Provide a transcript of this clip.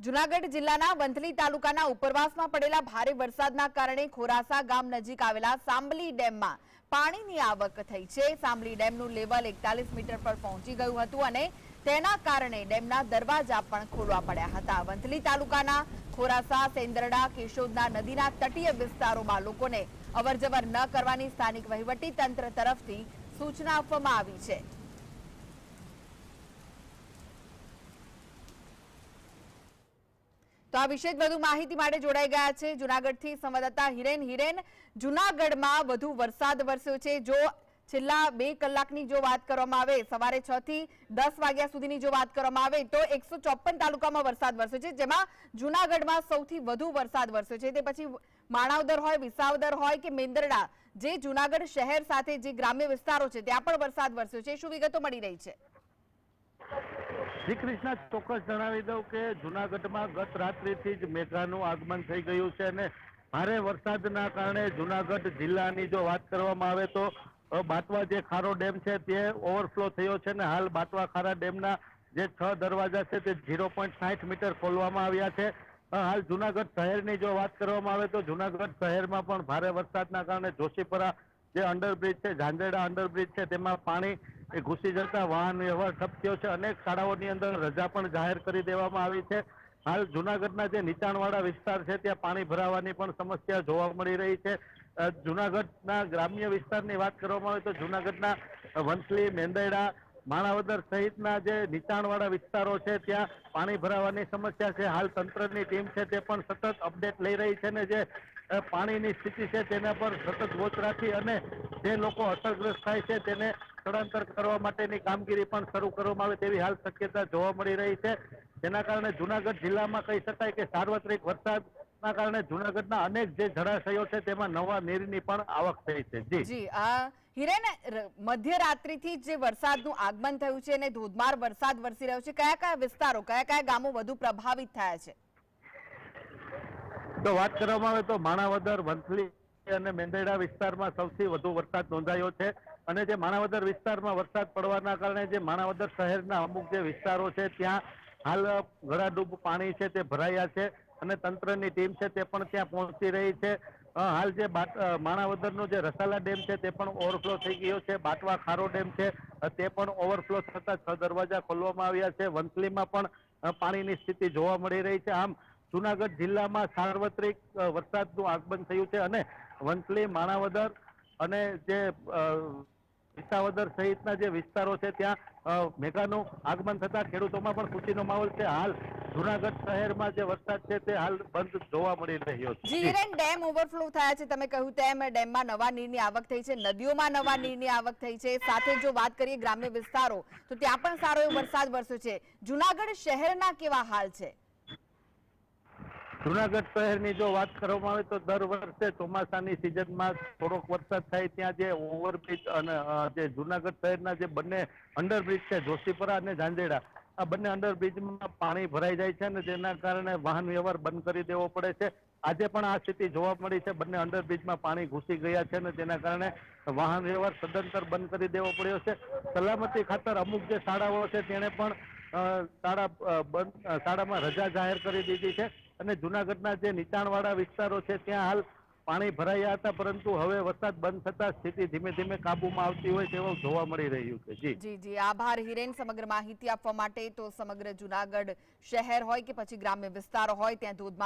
જુનાગઢ જિલ્લાના વંથલી તાલુકાના ઉપરવાસમાં પડેલા ભારે વરસાદના કારણે ખોરાસા ગામ નજીક આવેલા સાંબલી ડેમમાં પાણીની આવક થઈ છે. સાંબલી ડેમનું લેવલ એકતાલીસ મીટર પર પહોંચી ગયું હતું અને તેના કારણે ડેમના દરવાજા પણ ખોલવા પડ્યા હતા. વંથલી તાલુકાના ખોરાસા સેન્દ્રડા કેશોદના નદીના તટીય વિસ્તારોમાં લોકોને અવરજવર ન કરવાની સ્થાનિક વહીવટી તંત્ર તરફથી સૂચના આપવામાં આવી છે. તો આ વિશે વધુ માહિતી માટે જોડાઈ ગયા છે જુનાગઢથી સંવાદદાતા હિરેન. હિરેન, જુનાગઢમાં વધુ વરસાદ વરસ્યો છે. જો છેલ્લા બે કલાકની જો વાત કરવામાં આવે, સવારે છ થી દસ વાગ્યા સુધીની જો વાત કરવામાં આવે, તો એકસો તાલુકામાં વરસાદ વરસ્યો છે, જેમાં જુનાગઢમાં સૌથી વધુ વરસાદ વરસ્યો છે. તે પછી માણાવદર હોય, વિસાવદર હોય કે મેંદરડા, જે જુનાગઢ શહેર સાથે જે ગ્રામ્ય વિસ્તારો છે, ત્યાં પણ વરસાદ વરસ્યો છે. શું વિગતો મળી રહી છે? શ્રી કૃષ્ણ ચોક્કસ જણાવી દઉં કે જુનાગઢમાં ગત રાત્રિથી જ મેઘાનું આગમન થઈ ગયું છે અને ભારે વરસાદના કારણે જુનાગઢ જિલ્લાની જો વાત કરવામાં આવે તો બાટવા જે ખારો ડેમ છે તે ઓવરફ્લો થયો છે અને હાલ બાટવા ખારા ડેમના જે છ દરવાજા છે તે ઝીરો પોઈન્ટ સાઠ મીટર ખોલવામાં આવ્યા છે. હાલ જુનાગઢ શહેરની જો વાત કરવામાં આવે તો જુનાગઢ શહેરમાં પણ ભારે વરસાદના કારણે જોશીપરા જે અંડરબ્રિજ છે, ઝાંઝેડા અંડરબ્રિજ છે, તેમાં પાણી એ ઘૂસી જતા વાહન વ્યવહાર ઠપ થયો છે. અનેક શાળાઓની અંદર રજા પણ જાહેર કરી દેવામાં આવી છે. હાલ જુનાગઢના જે નીચાણવાળા વિસ્તાર છે, ત્યાં પાણી ભરાવાની પણ સમસ્યા જોવા મળી રહી છે. જુનાગઢના ગ્રામ્ય વિસ્તારની વાત કરવામાં આવે તો જુનાગઢના વંથલી મેંદરડા માણાવદર સહિતના જે નીચાણવાળા વિસ્તારો છે, ત્યાં પાણી ભરાવાની સમસ્યા છે. હાલ તંત્રની ટીમ છે તે પણ સતત અપડેટ લઈ રહી છે ને જે પાણીની સ્થિતિ છે તેના પર સતત વોચ રાખી અને જે લોકો અસરગ્રસ્ત થાય છે તેને સ્થળાંતર કરવા માટેની કામગીરી પણ શરૂ કરવામાં આવે તેવી હાલ શક્યતા જોવા મળી રહી છે. જેના કારણે જુનાગઢ જિલ્લામાં કહી શકાય કે સાર્વત્રિક વરસાદના કારણે જુનાગઢના અનેક જે જળાશયો છે તેમાં નવા નીરની પણ આવક થઈ છે. જી. જી આ હિરેન મધ્યરાત્રિથી જે વરસાદનું આગમન થયું છે અને ધોધમાર વરસાદ વરસી રહ્યો છે કયા કયા વિસ્તારો કયા કયા ગામો વધુ પ્રભાવિત થયા છે? તો વાત કરવામાં આવે તો માણાવદર વંથલી અને મેંદરડા વિસ્તારમાં સૌથી વધુ વરસાદ નોંધાયો છે. અને જે માણાવદર વિસ્તારમાં વરસાદ પડવાના કારણે જે માણાવદર શહેરના અમુક જે વિસ્તારો છે, ત્યાં હાલ ઘડાડૂબ પાણી છે તે ભરાયા છે અને તંત્રની ટીમ છે તે પણ ત્યાં પહોંચી રહી છે. હાલ જે માણાવદરનો જે રસાલા ડેમ છે તે પણ ઓવરફ્લો થઈ ગયો છે. બાટવા ખારો ડેમ છે તે પણ ઓવરફ્લો થતા છ દરવાજા ખોલવામાં આવ્યા છે. વંથલીમાં પણ પાણીની સ્થિતિ જોવા મળી રહી છે. આમ જુનાગઢ જિલ્લામાં સાર્વત્રિક વરસાદનું આગમન થયું છે અને વંથલી, માણાવદર અને જે વિસાવદર સહિતના જે વિસ્તારો છે ત્યાં મેઘાનું આગમન થતા ખેડૂતોમાં પણ ખુશીનો માહોલ છે. હાલ જુનાગઢ શહેરમાં જે વરસાદ છે તે હાલ બંધ જોવા મળી રહ્યો છે. જીરેન ડેમ ઓવરફ્લો થયા છે. તમે કહ્યું તેમ ડેમમાં નવા નીરની આવક થઈ છે નદીઓમાં નવા નીરની આવક થઈ છે. સાથે જો વાત કરીએ ગ્રામ્ય વિસ્તારો તો ત્યાં પણ સારો એવો વરસાદ વરસ્યો છે. જુનાગઢ શહેરના કેવા હાલ છે? જુનાગઢ શહેરની જો વાત કરવામાં આવે તો દર વર્ષે ચોમાસાની સિઝનમાં થોડોક વરસાદ થાય ત્યાં જે ઓવરબ્રિજ અને જે જુનાગઢ શહેરના જે બંને અંડરબ્રિજ છે, જોશીપરા અને ઝાંઝેડા, આ બંને અંડરબ્રિજમાં પાણી ભરાઈ જાય છે અને જેના કારણે વાહન વ્યવહાર બંધ કરી દેવો પડે છે. આજે પણ આ સ્થિતિ જોવા મળી છે. બંને અંડરબ્રિજમાં પાણી ઘૂસી ગયા છે અને તેના કારણે વાહન વ્યવહાર સદંતર બંધ કરી દેવો પડ્યો છે. સલામતી ખાતર અમુક જે શાળાઓ છે, તેણે પણ શાળા બંધ શાળામાં રજા જાહેર કરી દીધી છે. અને જુનાગઢના જે નીચાણવાળા વિસ્તારો છે, ત્યાં હાલ પાણી ભરાયા હતા, પરંતુ હવે વરસાદ બંધ થતા સ્થિતિ ધીમે ધીમે કાબુમાં આવતી હોય તેવું જોવા મળી રહ્યું છે. જી. જી જી. આભાર હિરેન. સમગ્ર માહિતી આપવા માટે તો સમગ્ર જુનાગઢ શહેર હોય કે પછી ગ્રામ્ય વિસ્તારો હોય, ત્યાં ધોધમાર